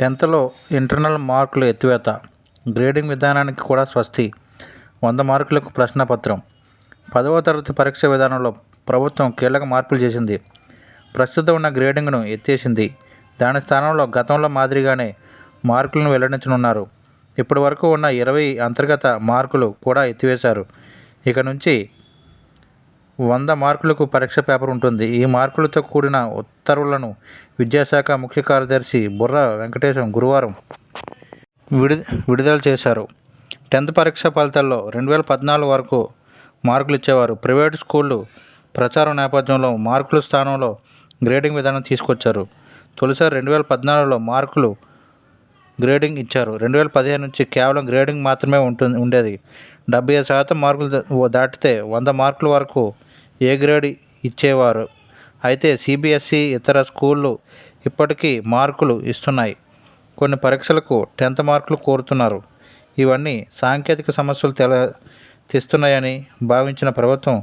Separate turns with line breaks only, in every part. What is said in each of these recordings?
టెన్త్లో ఇంటర్నల్ మార్కులు ఎత్తివేత. గ్రేడింగ్ విధానానికి కూడా స్వస్తి. వంద మార్కులకు ప్రశ్నపత్రం. పదవ తరగతి పరీక్ష విధానంలో ప్రభుత్వం కీలక మార్పులు చేసింది. ప్రస్తుతం ఉన్న గ్రేడింగ్ను ఎత్తేసింది. దాని స్థానంలో గతంలో మాదిరిగానే మార్కులను వెల్లడించనున్నారు. ఇప్పటి వరకు ఉన్న ఇరవై అంతర్గత మార్కులు కూడా ఎత్తివేశారు. ఇక నుంచి వంద మార్కులకు పరీక్ష పేపర్ ఉంటుంది. ఈ మార్కులతో కూడిన ఉత్తర్వులను విద్యాశాఖ ముఖ్య కార్యదర్శి బుర్ర వెంకటేశం గురువారం విడు విడుదల చేశారు. టెన్త్ పరీక్ష ఫలితాల్లో రెండు వేల పద్నాలుగు వరకు మార్కులు ఇచ్చేవారు. ప్రైవేటు స్కూళ్ళు ప్రచారం నేపథ్యంలో మార్కుల స్థానంలో గ్రేడింగ్ విధానం తీసుకొచ్చారు. తొలిసారి రెండు వేల పద్నాలుగులో మార్కులు గ్రేడింగ్ ఇచ్చారు. రెండు వేల పదిహేను నుంచి కేవలం గ్రేడింగ్ మాత్రమే ఉంటుంది ఉండేది. డెబ్బై ఐదు శాతం మార్కులు దాటితే వంద మార్కుల వరకు ఏ గ్రేడ్ ఇచ్చేవారు? అయితే సిబిఎస్ఈ ఇతర స్కూళ్ళు ఇప్పటికీ మార్కులు ఇస్తున్నాయి. కొన్ని పరీక్షలకు టెన్త్ మార్కులు కోరుతున్నారు. ఇవన్నీ సాంకేతిక సమస్యలు తెల తెస్తున్నాయని భావించిన ప్రభుత్వం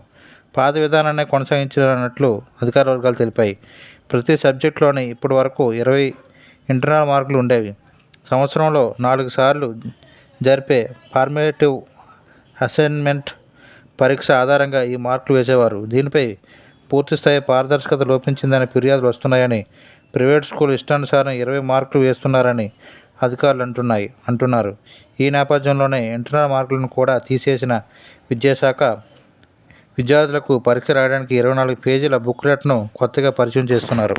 పాత విధానాన్ని కొనసాగించాలన్నట్లు అధికార వర్గాలు తెలిపాయి. ప్రతి సబ్జెక్టులోని ఇప్పటి వరకు ఇరవై ఇంటర్నల్ మార్కులు ఉండేవి. సంవత్సరంలో నాలుగు సార్లు జరిపే ఫార్మేటివ్ అసైన్మెంట్ పరీక్ష ఆధారంగా ఈ మార్కులు వేసేవారు. దీనిపై పూర్తిస్థాయి పారదర్శకత లోపించిందని ఫిర్యాదులు వస్తున్నాయని ప్రైవేట్ స్కూల్ ఇష్టానుసారం ఇరవై మార్కులు వేస్తున్నారని అధికారులు అంటున్నాయి అంటున్నారు. ఈ నేపథ్యంలోనే ఇంటర్నల్ మార్కులను కూడా తీసేసిన విద్యాశాఖ విద్యార్థులకు పరీక్ష రాయడానికి ఇరవై నాలుగు పేజీల బుక్లెట్ను కొత్తగా పరిచయం చేస్తున్నారు.